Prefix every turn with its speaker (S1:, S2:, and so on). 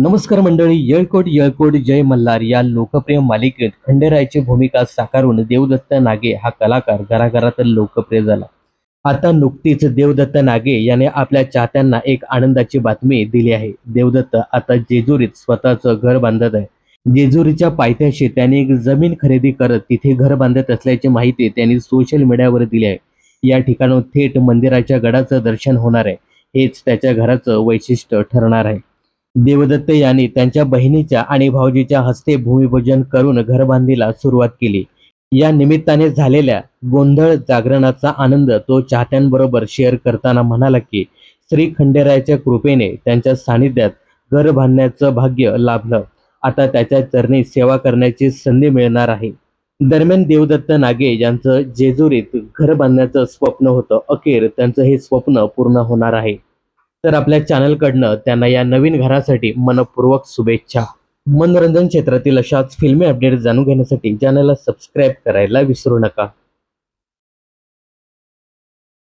S1: नमस्कार मंडळी येळकोट येळकोट जय मल्हार या लोकप्रिय मालिकेत खंडेरायाची भूमिका साकारून देवदत्त नागे हा कलाकार घराघरात लोकप्रिय झाला. आता नुकतीच देवदत्त नागे याने आपल्या चाहत्यांना एक आनंदाची बातमी दिली आहे. देवदत्त आता जेजुरीत स्वतःचं घर बांधत आहे. जेजुरीच्या पायथ्याशी त्यांनी एक जमीन खरेदी करत तिथे घर बांधत असल्याची माहिती त्यांनी सोशल मीडियावर दिली आहे. या ठिकाणून थेट मंदिराच्या गडाचं दर्शन होणार आहे. हेच त्याच्या घराचं वैशिष्ट्य ठरणार आहे. देवदत्त यांनी त्यांच्या बहिणीच्या आणि भाऊजीच्या हस्ते भूमिपूजन करून घरबांधीला सुरुवात केली. या निमित्ताने झालेल्या गोंधळ जागरणाचा आनंद तो चाहत्यांबरोबर शेअर करताना म्हणाला की श्री खंडेरायाच्या कृपेने त्यांच्या सानिध्यात घर बांधण्याचं भाग्य लाभलं. आता त्याच्या चरणी सेवा करण्याची संधी मिळणार आहे. दरम्यान देवदत्त नागे यांचं जेजुरीत घर बांधण्याचं स्वप्न होतं. अखेर त्यांचं हे स्वप्न पूर्ण होणार आहे. तर आपल्या चॅनलकडनं त्यांना या नवीन घरासाठी मनपूर्वक शुभेच्छा. मनोरंजन क्षेत्रातील अशाच फिल्मी अपडेट जाणून घेण्यासाठी चॅनलला सबस्क्राईब करायला विसरू नका.